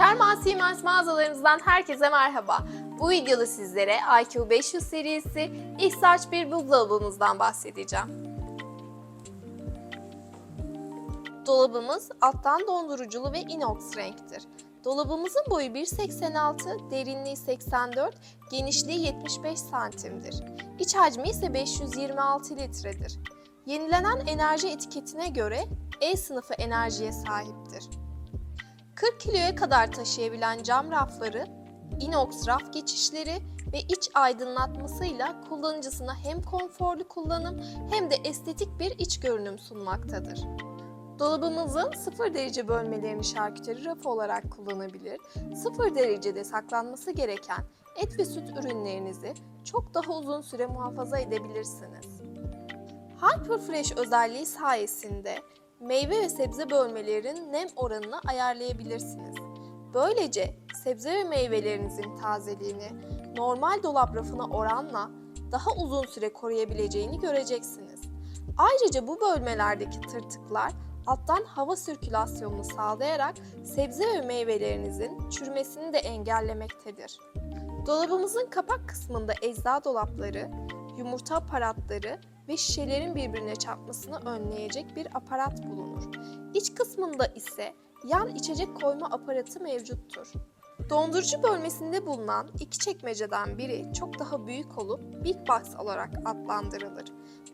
Kerman mağazalarımızdan herkese merhaba. Bu videoda sizlere IQ 500 serisi X-Large bir buzdolabımızdan bahsedeceğim. Dolabımız alttan donduruculu ve inox renktir. Dolabımızın boyu 1.86, derinliği 84, genişliği 75 santimdir. İç hacmi ise 526 litredir. Yenilenen enerji etiketine göre E sınıfı enerjiye sahiptir. 40 kiloya kadar taşıyabilen cam rafları, inox raf geçişleri ve iç aydınlatmasıyla kullanıcısına hem konforlu kullanım hem de estetik bir iç görünüm sunmaktadır. Dolabımızın 0 derece bölmelerini şarküteri rafı olarak kullanabilir, 0 derecede saklanması gereken et ve süt ürünlerinizi çok daha uzun süre muhafaza edebilirsiniz. Hyperfresh özelliği sayesinde meyve ve sebze bölmelerin nem oranını ayarlayabilirsiniz. Böylece sebze ve meyvelerinizin tazeliğini normal dolap rafına oranla daha uzun süre koruyabileceğini göreceksiniz. Ayrıca bu bölmelerdeki tırtıklar alttan hava sirkülasyonunu sağlayarak sebze ve meyvelerinizin çürümesini de engellemektedir. Dolabımızın kapak kısmında ecza dolapları, yumurta aparatları ve şişelerin birbirine çarpmasını önleyecek bir aparat bulunur. İç kısmında ise yan içecek koyma aparatı mevcuttur. Dondurucu bölmesinde bulunan iki çekmeceden biri çok daha büyük olup Big Box olarak adlandırılır.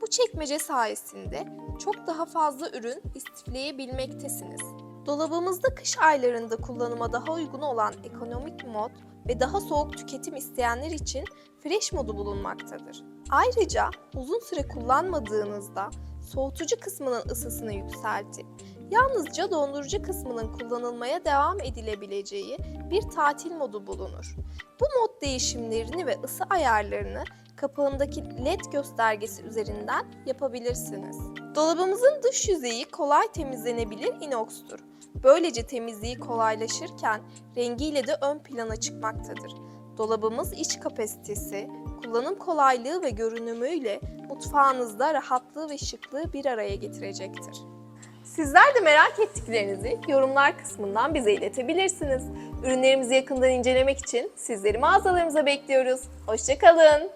Bu çekmece sayesinde çok daha fazla ürün istifleyebilmektesiniz. Dolabımızda kış aylarında kullanıma daha uygun olan ekonomik mod ve daha soğuk tüketim isteyenler için fresh modu bulunmaktadır. Ayrıca uzun süre kullanmadığınızda soğutucu kısmının ısısını yükseltip yalnızca dondurucu kısmının kullanılmaya devam edilebileceği bir tatil modu bulunur. Bu mod değişimlerini ve ısı ayarlarını kapağındaki led göstergesi üzerinden yapabilirsiniz. Dolabımızın dış yüzeyi kolay temizlenebilir inoxtur. Böylece temizliği kolaylaşırken rengiyle de ön plana çıkmaktadır. Dolabımız iç kapasitesi, kullanım kolaylığı ve görünümüyle mutfağınızda rahatlığı ve şıklığı bir araya getirecektir. Sizler de merak ettiklerinizi yorumlar kısmından bize iletebilirsiniz. Ürünlerimizi yakından incelemek için sizleri mağazalarımıza bekliyoruz. Hoşçakalın.